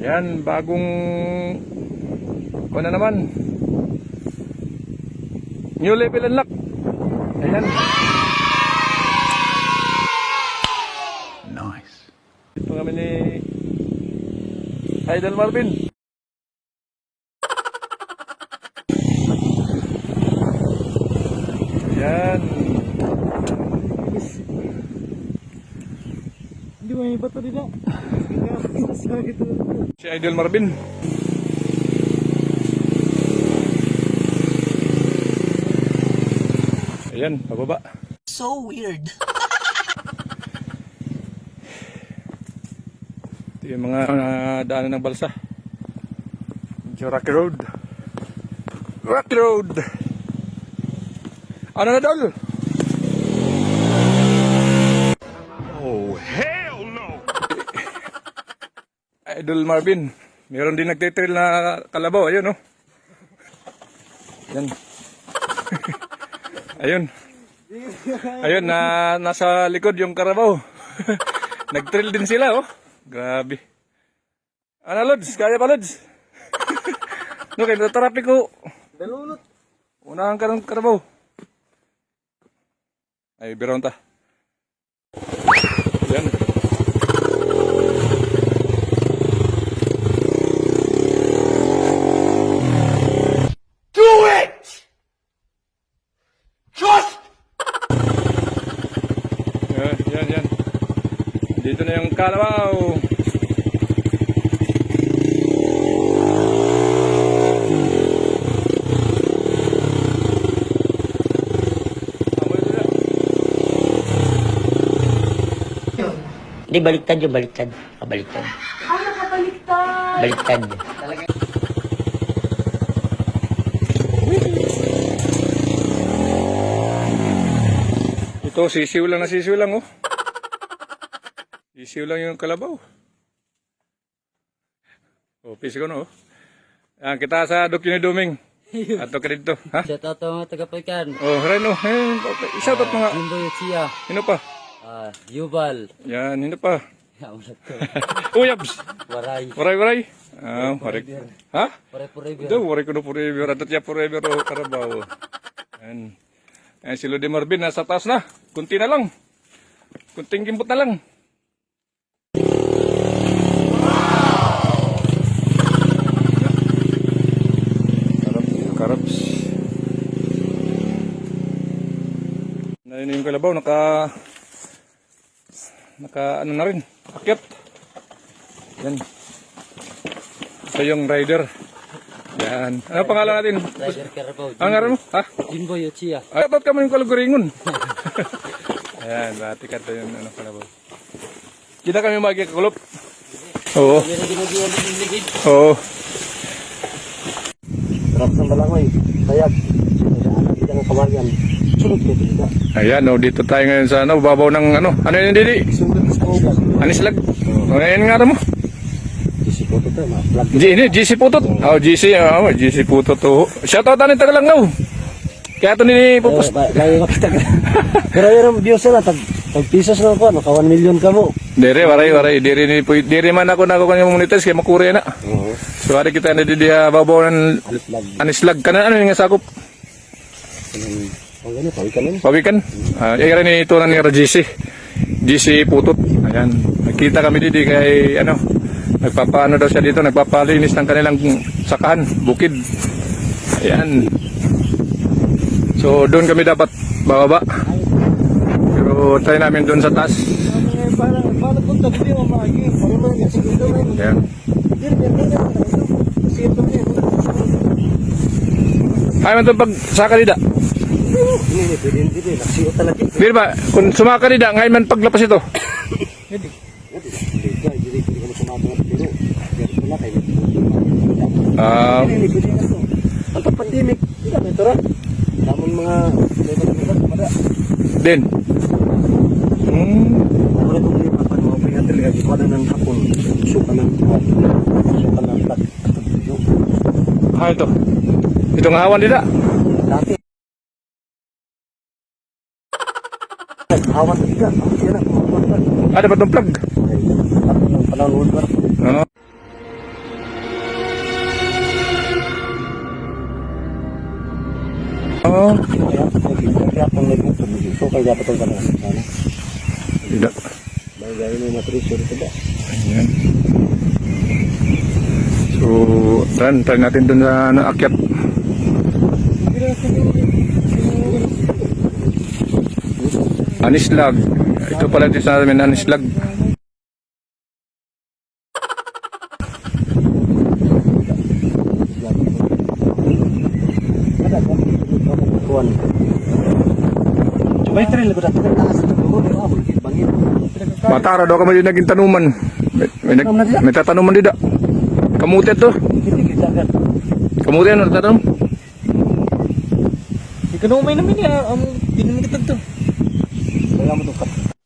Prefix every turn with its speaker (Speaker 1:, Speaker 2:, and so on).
Speaker 1: Yan, bagong ano na naman. New level unlock. Ayan. Nice. Ito kami ni Idol Marvin. Ayan.
Speaker 2: Hindi mo yung bato nila.
Speaker 1: Si Idol Marvin. Ayan, pababa.
Speaker 3: So weird.
Speaker 1: Ito yung mga uh, daanan ng balsa. Medyo rocky road. Rocky road! Ano na dol? Idol Marvin. Meron din nagtitrail na kalabaw. Ayun, oh. Yan. Ayun. Ayun, na, nasa likod yung karabaw. Nagtrail din sila, oh. Grabe. Ano, Lods? Kaya pa, Lods? no, kaya natarapik ko.
Speaker 2: Dalulot.
Speaker 1: Unahan ka ng karabaw. Ay, biron ta. Yan.
Speaker 4: Do it! Just
Speaker 1: Yan, yan, yan. Dito na yung kalabaw.
Speaker 3: Hindi, baliktad yung baliktad. Kabaliktad.
Speaker 5: Ah, nakabaliktad.
Speaker 3: Baliktad.
Speaker 1: Ito, sisiw lang na sisiw lang, oh. Sisiw lang yung kalabaw. Oh, pisi ko, no, oh. Yan, kita sa Dok Yuni Duming. Ato ka dito, ha?
Speaker 2: Shout out mga taga-Paikan.
Speaker 1: Oh, Reno, eh, isa tot mga,
Speaker 2: Jimbo Yuchia.
Speaker 1: sino pa?
Speaker 2: Ah, Yuval.
Speaker 1: Yan, sino pa? Uyabs!
Speaker 2: Waray.
Speaker 1: Waray, waray. Ah, waray. Ha?
Speaker 2: Waray forever.
Speaker 1: Ito, waray ko na forever. Atot niya forever o karabaw. Yan. Yan, si Lodi Marvin, nasa taas na. Kunti na lang. Kunting gimbot na lang. Karabs, karabs. Na yun yung kalabaw, naka... Naka, ano na rin, akyat. Yan. Ito yung rider. Yan. Ano pangalan natin?
Speaker 2: Rider Carabao.
Speaker 1: Ang ngaran mo? Ha?
Speaker 2: Jimbo Yuchia.
Speaker 1: Ay, ba't ka mo yung kaluguringon? Ayan, bati ka to yung ano pala ba. Kita kami magkakakulop. Oo.
Speaker 2: Ligid.
Speaker 1: Oo.
Speaker 6: Sarap ng balangoy. Sayag. Nagdaanan kita ng kawayan. Sunod ko kita.
Speaker 1: Ayan, oh, dito tayo ngayon sa ano, babaw ng ano. Ano yun, Didi? Anislag. Ano yun nga mo?
Speaker 6: Isi ko to tayo. Ma-vlog.
Speaker 1: G, ini, GC Putot. Oh, GC, oh, GC Putot to. Shoutout na taga lang now. Kaya ito ni Pupus.
Speaker 6: Lagi makita. Pero yung views na tag tag pisos na ko. Naka 1 million ka mo.
Speaker 1: Dere, waray, waray. Dere, ni, dere man ako na ako kanyang monetize kaya makuri na.
Speaker 6: Oo.
Speaker 1: So, hari kita na didi ah, babaw
Speaker 6: Vlog.
Speaker 1: anislag. Kanan, ano nga sakop?
Speaker 6: Ang ganito. Pawikan.
Speaker 1: Pawikan. Uh, yung ni ito na ni GC. GC Putot. Ayan. Nakita kami dito kay ano. Nagpapaano daw siya dito. Nagpapalinis ng kanilang sakahan. Bukid. Ayan. So doon kami dapat bababa. Pero try namin doon sa taas.
Speaker 6: Na.
Speaker 1: Ay man to pag
Speaker 6: Naksiyo talaga.
Speaker 1: Di ba? Kung sumaka dida, ngayon man paglapas ito. Ah.
Speaker 6: Ang pandemic. Ito ra. Namun mga
Speaker 1: din.
Speaker 6: wala ng hapon suka ng ng lag
Speaker 1: ah ito itong hawan nila
Speaker 6: dati hawan nila
Speaker 1: ada ba itong plug
Speaker 6: ano nah.
Speaker 1: Oh.
Speaker 6: Tidak. Gaya mo matrisyo dito ba?
Speaker 1: Ayan. So, try, try natin dun sa ano, akyat. Anislag. Ito pala dito sa amin, anislag.
Speaker 6: Kuan. Coba trail ko dati ng taas ng pero abol bangin.
Speaker 1: Matara daw kami naging tanuman. May, may, nag, may tatanuman dida. Kamuti to.
Speaker 6: Hindi kita kan.
Speaker 1: Kamuti ano tatanum?
Speaker 2: Ikaw na umay namin niya. Ang pinamigitag to.
Speaker 6: Mo to.